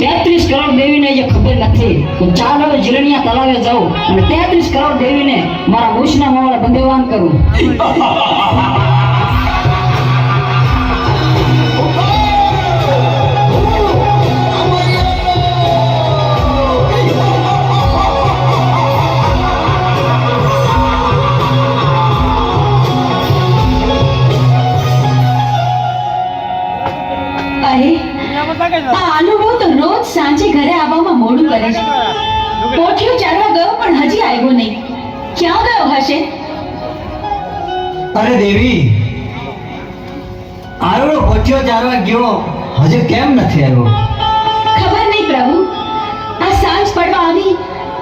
તેત્રીસ કરોડ દેવીને જે ખબર નથી તો ચાલ હવે જીરણિયા તળાવે જાઉં અને તેત્રીસ કરોડ દેવીને મારા મૂછના માવડે બંદેવાન કરું. અરે આ તો રોજ સાંજે ઘરે આવવામાં મોડું કરે છે. પોઠિયો ચારવા ગયો પણ હજી આવ્યો નહીં. ક્યાં ગયો હશે? અરે દેવી આરોડો કોઠિયો ચારવા ગયો. હજુ કેમ નથી આવ્યો? ખબર નહીં પ્રભુ. આ સાંજ પડવા આવી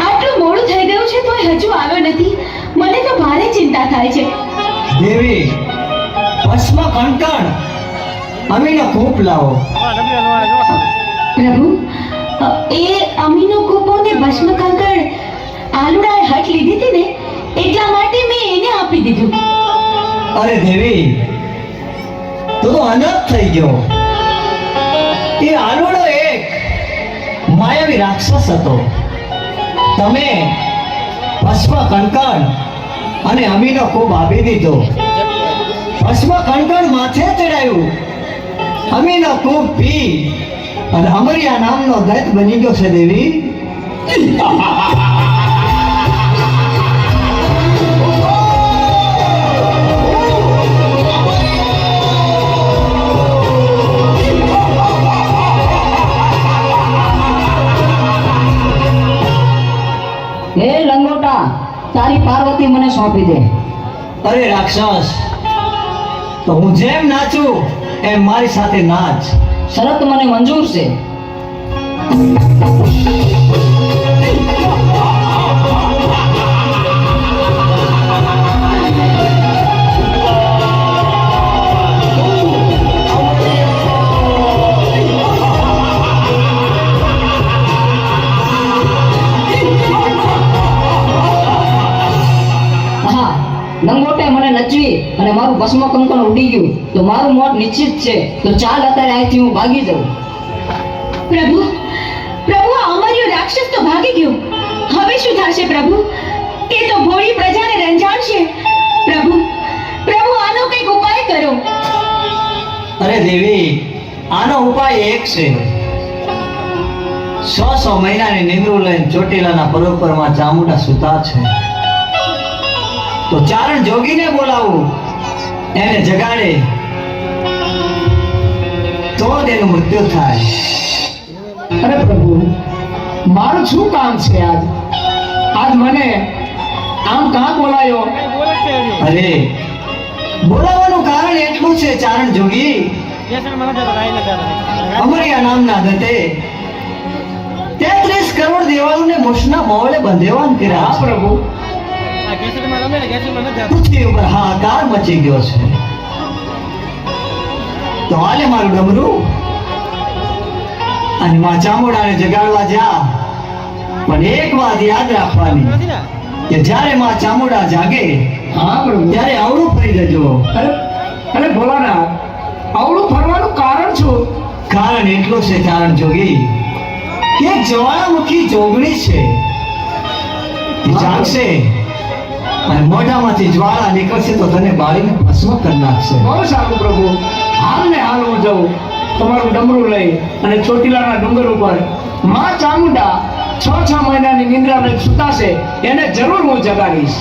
આટલું મોડું થઈ ગયું છે તોય હજુ આવ્યો નથી. મને તો ભારે ચિંતા થાય છે. દેવી ભસ્મ કંકણ. અમીનો કૂપ લાવો. પ્રભુ એ અમીનો કૂપો ને ભસ્મ કંકણ આલુડાએ હટ લીધી હતી ને, એટલા માટે મેં એને આપી દીધું. અરે દેવી, તું તો અનાથ થઈ ગયો. એ આલુડો એક માયાવી રાક્ષસ હતો. તમે ભસ્મ કંકણ અને અમીનો ખૂબ આપી દીધો. ભસ્મ કણકણ માથે ચડાયું. અમીનો ખૂબ પી. અને અમરિયા નામનો દૈત બની ગયો છે દેવી. હે લંગોટા તારી પાર્વતી મને સોંપી દે. અરે રાક્ષસ તો હું જેમ નાચું એમ મારી સાથે નાચ. શરત મને મંજૂર છે. લંગોટે મને નચવી અને મારું ભસ્મ કંકણ ઉડી ગયું. તો મારું મોત નિશ્ચિત છે. તો ચાલ અત્યારે અહીંથી હું ભાગી જાઉં. પ્રભુ પ્રભુ આ અમર્યો રાક્ષસ તો ભાગી ગયો. હવે શું થશે પ્રભુ? તે તો ભોળી પ્રજાને રંજાડશે. પ્રભુ પ્રભુ આનો કંઈક ઉપાય કરો. અરે દેવી આનો ઉપાય એક છે. સો સો મહિનાની નિંદ્રુ લઈને ચોટીલાના પરોપરમાં ચામુંડા સુતા છે. તો ચારણ જોગીને બોલાવું. એને જગાડે. તો જ મૃત્યુ થાય. અરે પ્રભુ, મારું શું કામ છે આજ? આજ મને આમ કાં બોલાયો? અરે, બોલાવાનું કારણ એટલું છે, ચારણ જોગી. અમરિયા નામના દતે તેત્રીસ કરોડ દેવાળુને મોશના મોહલે બંધેવાન કર્યા. ઉપર હાહાકાર મચી ગયો છે. તો હાલે મારું ડમરું? અને માં ચામુંડાને જગાડવા જા પણ એક વાત યાદ રાખવાની કે જ્યારે માં ચામુંડા જાગે હા પ્રભુ ત્યારે આવડું ફરી જજો અરે અરે ભોલાના આવડું ફરવાનું કારણ શું? કારણ એટલું છે કારણ જોગી કે જ્વાળામુખી જોગણી છે. જાગશે. અને મોઢામાંથી જ્વાળા નીકળશે તો તને બાળીને ભસ્મ કરી નાખશે. બહુ સારું પ્રભુ હાલ ને હાલ હું જઉં. તમારું ડમરું લઈ અને ચોટીલાના ડુંગર ઉપરમાં ચામુંડા છ છ મહિનાની નિંદ્રા સુતાશે, એને જરૂર હું જગાડીશ.